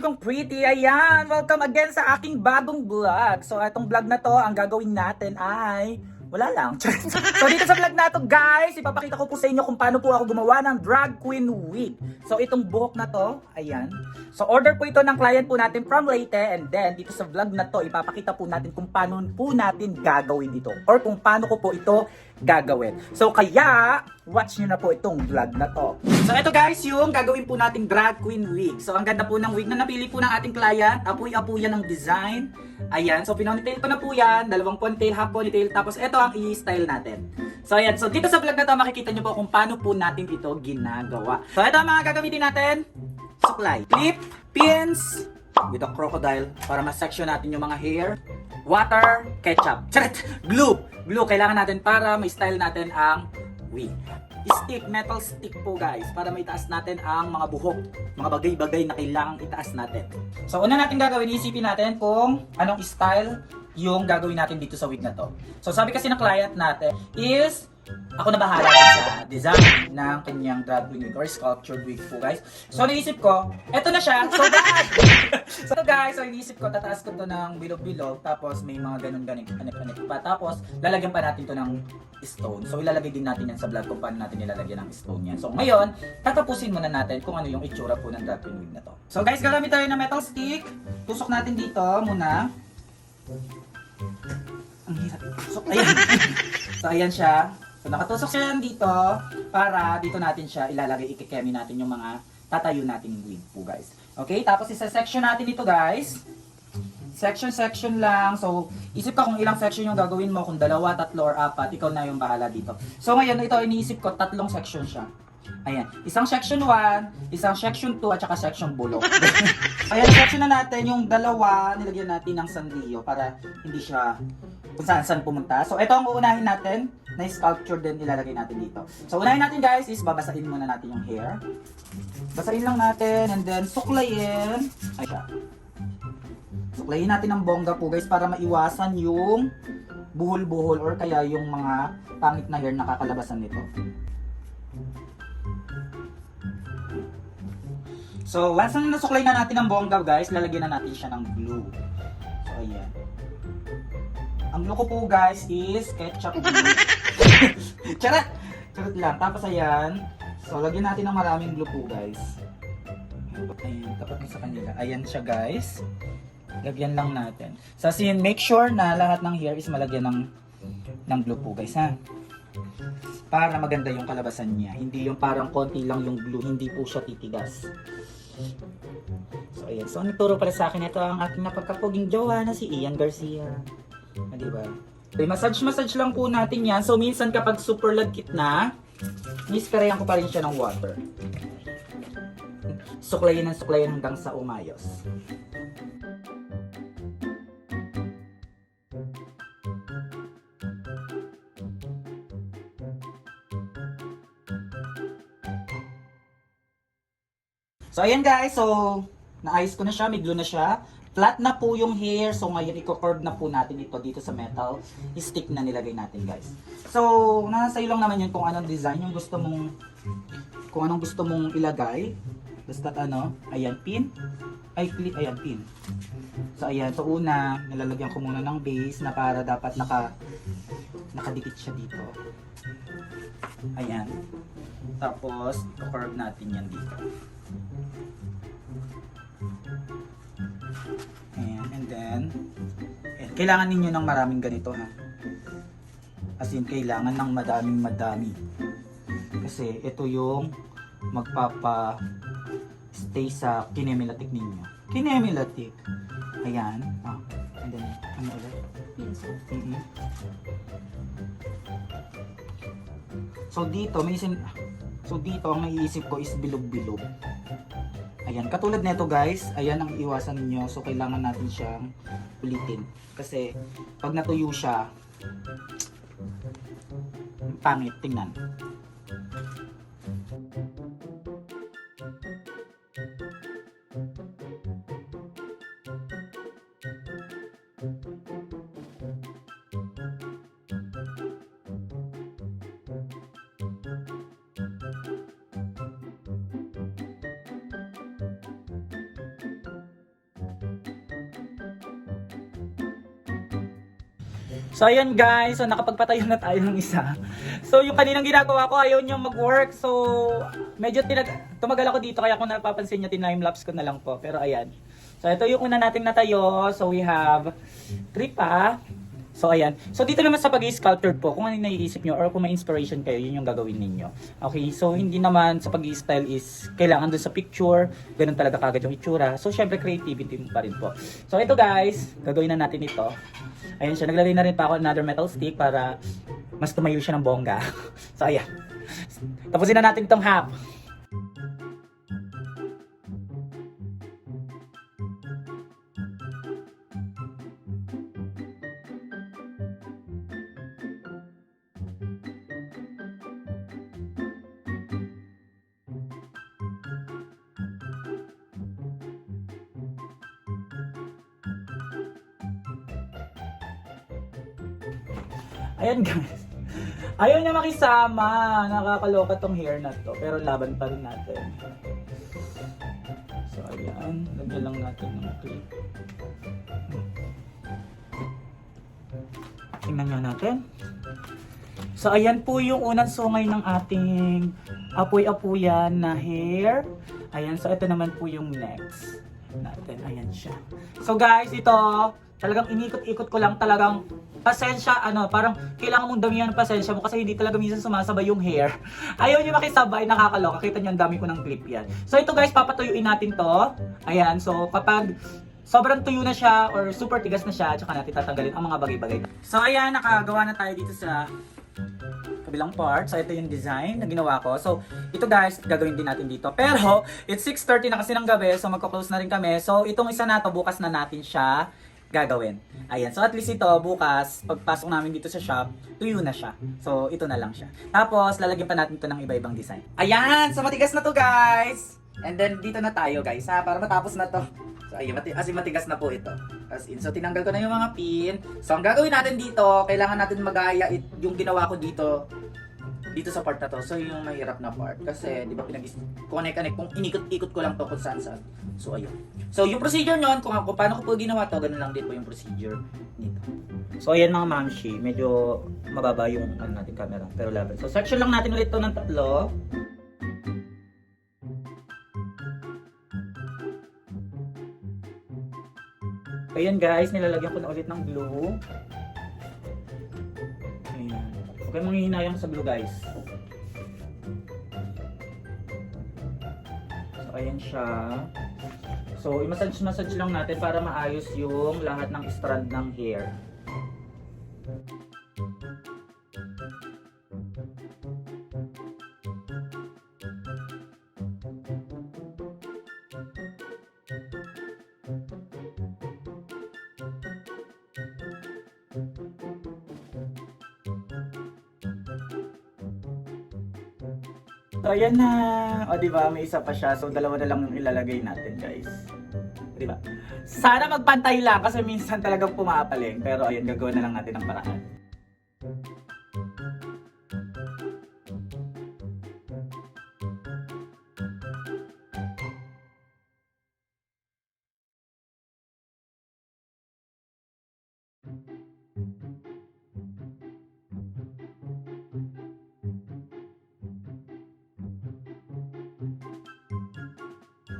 kong pretty. Ayan, welcome again sa aking bagong vlog. So, itong vlog na to, ang gagawin natin ay... Wala lang. so, dito sa vlog na to, guys, ipapakita ko po sa inyo kung paano po ako gumawa ng drag queen wig. So, itong buhok na to, ayan. So, order po ito ng client po natin from Leyte. And then, dito sa vlog na to, ipapakita po natin kung paano po natin gagawin ito. Or kung paano ko po ito gagawin. So, kaya, watch nyo na po itong vlog na to. So, ito guys, yung gagawin po nating drag queen wig. So, ang ganda po ng wig na napili po ng ating client. Apoy-apoy yan ng design. Ayan, so pinonytail ko na po yan. Dalawang ponytail, half ponytail. Tapos, ito ang i-style natin. So, ayan. So, dito sa vlog na to, makikita nyo po kung paano po natin ito ginagawa. So, ito ang mga gagamitin natin. Suklay. Clip, pins, with a crocodile para ma-section natin yung mga hair. Water, ketchup. Charet! Glue! Glue kailangan natin para ma-style natin ang wig. Stick, metal stick po guys, para maitaas natin ang mga buhok, mga bagay-bagay na kailangang itaas natin. So una natin gagawin, isipin natin kung anong style yung gagawin natin dito sa wig na to. So sabi kasi ng client natin is ako na bahala sa design ng kanyang drag queen wig or sculptured wig po guys. So naisip ko, eto na siya. So guys, so guys, so iniisip ko, tataas ko to ng bilog-bilog, tapos may mga ganun-ganing anik-anik pa. Tapos lalagyan pa natin to ng stone. So ilalagay din natin yan sa vlog kung paano natin ilalagyan ng stone yan. So ngayon, tatapusin muna natin kung ano yung itsura po ng drag queen wig na to. So guys, gagamit tayo ng metal stick. Tusok natin dito muna. Ang hirap. So, ayan. so, ayan siya. So, nakatusok siya dito para dito natin siya ilalagay, ikikemi natin yung mga tatayo nating wig po, guys. Okay? Tapos, isa-section natin ito, guys. Section, section lang. So, isip ka kung ilang section yung gagawin mo. Kung dalawa, tatlo, or apat. Ikaw na yung bahala dito. So, ngayon, ito, iniisip ko, tatlong section siya. Ayan. Isang section 1, isang section 2, at saka section bulok. Ayan, section na natin yung dalawa, nilagyan natin ng sanrio para hindi siya kung saan saan pumunta. So, ito ang uunahin natin na sculpture din ilalagay natin dito. So, unahin natin guys is babasahin muna natin yung hair. Basahin lang natin and then suklayin. Ay. Suklayin natin ng bongga po guys para maiwasan yung buhol-buhol or kaya yung mga pangit na hair na kakalabasan nito. So, once na nasuklay na natin ang bongga guys, lalagyan na natin siya ng glue. So, ayan. Ang glue ko po guys is ketchup. Charot! Charot lang. Tapos ayan. So, lagyan natin ng maraming glue po guys. Ayan, tapat mo sa kanila. Ayan siya guys. Lagyan lang natin. So, sin make sure na lahat ng hair is malagyan ng ng glue po guys ha. Para maganda yung kalabasan niya. Hindi yung parang konti lang yung glue. Hindi po siya titigas. So, ayan. So, nagturo pala sa akin ito ang aking napagkapuging jowa na si Ian Garcia. Di ba? Okay, massage-massage lang po natin yan. So, minsan kapag super lagkit na, nisperayan ko pa rin siya ng water. Suklayin ng suklayin hanggang sa umayos. So, ayan guys. So, naayos ko na siya. May glue na siya. Flat na po yung hair. So, ngayon, i-curve na po natin ito dito sa metal stick na nilagay natin, guys. So, nasa iyo lang naman yun kung anong design yung gusto mong kung anong gusto mong ilagay. Basta ano, ayan, pin. Ay, clip, ayan, pin. So, ayan. So, una, nilalagyan ko muna ng base na para dapat naka nakadikit siya dito. Ayan. Tapos, i-curve natin yan dito. Kailangan ninyo ng maraming ganito ha. As in, kailangan ng madaming madami. Kasi ito yung magpapa stay sa kinemilatik ninyo. Kinemilatik. Ayan. Ulit? Mhm. So dito, may isin... So dito, ang naiisip ko is bilog-bilog. Ayan, katulad nito guys, ayan ang iwasan ninyo. So kailangan natin siyang ulitin. Kasi pag natuyo siya, pangit tingnan. So ayan guys, so nakapagpatayo na tayo ng isa. So yung kaninang ginagawa ko, ayaw niya mag-work. So medyo tinag tumagal ako dito kaya kung napapansin niyo, time-lapse ko na lang po. Pero ayan. So ito yung una nating natayo. So we have three pa. So ayan. So dito naman sa pag-sculpture po, kung ano yung naiisip nyo or kung may inspiration kayo, yun yung gagawin ninyo. Okay, so hindi naman sa pag-style is kailangan dun sa picture, ganun talaga kagad yung itsura. So syempre creativity pa rin po. So ito guys, gagawin na natin ito. Ayan siya, naglagay na rin pa ako another metal stick para mas tumayo siya ng bongga. so ayan. Tapusin na natin itong half. Ayan guys. Ayaw niya makisama. Nakakaloka tong hair na to. Pero laban pa rin natin. So ayan. Lagyan lang natin ng clip. Tingnan nga natin. So ayan po yung unang sungay ng ating apoy-apuyan na hair. Ayan, so ito naman po yung next natin. Ayan siya. So guys, ito, talagang inikot-ikot ko lang talagang pasensya, ano, parang kailangan mong damihan ng pasensya mo kasi hindi talaga minsan sumasabay yung hair. Ayaw niyo makisabay, nakakaloka. Kita niyo ang dami ko ng clip yan. So ito guys, papatuyuin natin to. Ayan, so kapag sobrang tuyo na siya or super tigas na siya, tsaka natin tatanggalin ang mga bagay-bagay. So ayan, nakagawa na tayo dito sa kabilang part. So, ito yung design na ginawa ko. So, ito guys, gagawin din natin dito. Pero, it's 6.30 na kasi ng gabi, so magko-close na rin kami. So, itong isa na to, bukas na natin siya gagawin. Ayan. So, at least ito, bukas, pagpasok namin dito sa shop, tuyo na siya. So, ito na lang siya. Tapos, lalagyan pa natin ito ng iba-ibang design. Ayan! So, matigas na to guys! And then, dito na tayo guys, ha? Para matapos na to. So, ayun, mati as in, matigas na po ito. As in, so, tinanggal ko na yung mga pin. So, ang gagawin natin dito, kailangan natin magaya it, yung ginawa ko dito, dito sa part na to. So, yung mahirap na part. Kasi, di ba, pinag connect-connect, kung inikot-ikot ko lang to kung saan-saan. So, ayun. So, yung procedure nyon, kung, kung paano ko po ginawa to, ganun lang din po yung procedure dito. So, ayan mga mamshi, medyo mababa yung ano natin camera, pero level. So, section lang natin ulit to ng tatlo. Ayan guys, nilalagyan ko na ulit ng glue. Ayan. Huwag kayong manghihinayang sa glue guys. So ayan siya. So i-massage-massage lang natin para maayos yung lahat ng strand ng hair. So ayan na. O di ba, may isa pa siya. So dalawa na lang yung ilalagay natin, guys. Di ba? Sana magpantay lang kasi minsan talagang pumapaling. Pero ayan, gagawin na lang natin ang paraan.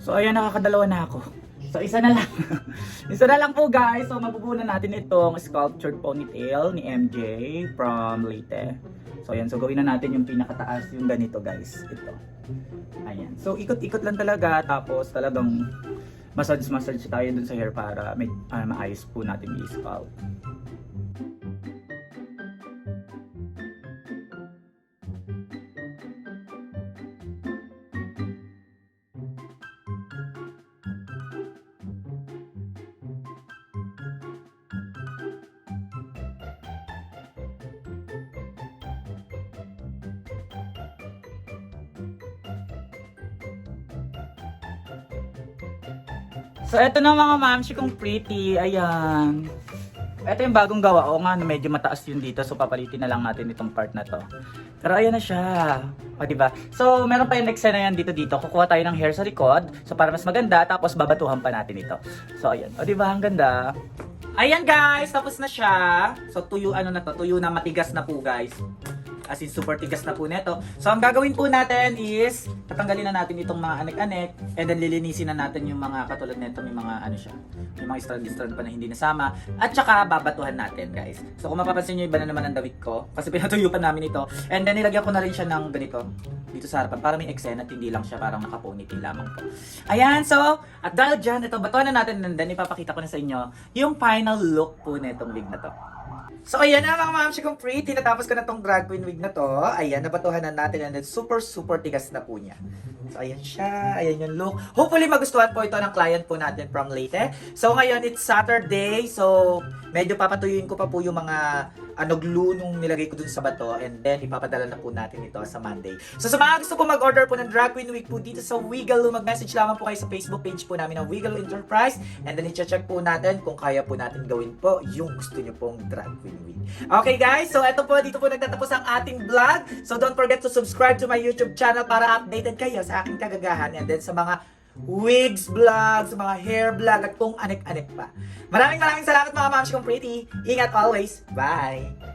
So ayan, nakakadalawa na ako. So isa na lang. isa na lang po guys. So mapupunan natin itong sculptured ponytail ni MJ from Leyte. So ayan, so gawin na natin yung pinakataas yung ganito guys. Ito. Ayan. So ikot-ikot lang talaga tapos talagang massage-massage tayo dun sa hair para may, ah, maayos po natin i-scalp. So, eto na mga mamshi kong pretty. Ayan. Ito yung bagong gawa ko nga, medyo mataas yun dito. So, papalitin na lang natin itong part na to. Pero ayan na siya. O, diba? So, meron pa yung next na yan dito dito. Kukuha tayo ng hair sa likod. So, para mas maganda. Tapos, babatuhan pa natin ito. So, ayan. O, diba? Ang ganda. Ayan guys, tapos na siya. So tuyo ano na to, tuyo na matigas na po guys. As in super tigas na po neto. So ang gagawin po natin is tatanggalin na natin itong mga anek-anek and then lilinisin na natin yung mga katulad nito, may mga ano siya. May mga strand-strand pa na hindi nasama at saka babatuhan natin guys. So kung mapapansin niyo iba na naman ang damit ko kasi pinatuyo pa namin ito. And then nilagyan ko na rin siya ng ganito dito sa harapan para may eksena at hindi lang siya parang naka-ponytail lamang po. Ayan, so at dahil dyan, ito batuhan na natin and then ipapakita ko na sa inyo yung final look po nitong wig na to. So ayan na mga mamsi kong pretty, natapos ko na tong drag queen wig na to. Ayan, nabatuhan na natin and super super tigas na po niya. So ayan siya, ayan yung look. Hopefully magustuhan po ito ng client po natin from Leyte. So ngayon it's Saturday, so medyo papatuyuin ko pa po yung mga ano glue nung nilagay ko dun sa bato and then ipapadala na po natin ito sa Monday. So sa mga gusto po mag-order po ng drag queen wig po dito sa Wiggle, mag-message lamang po kayo sa Facebook page po namin ng Wiggle Enterprise and then i-check po natin kung kaya po natin gawin po yung gusto nyo pong drag queen wig. Okay guys, so eto po, dito po nagtatapos ang ating vlog. So don't forget to subscribe to my YouTube channel para updated kayo sa aking kagagahan and then sa mga wigs vlog, sa mga hair vlog at kung anek-anek pa. Maraming maraming salamat mga mamsi kong pretty. Ingat always. Bye!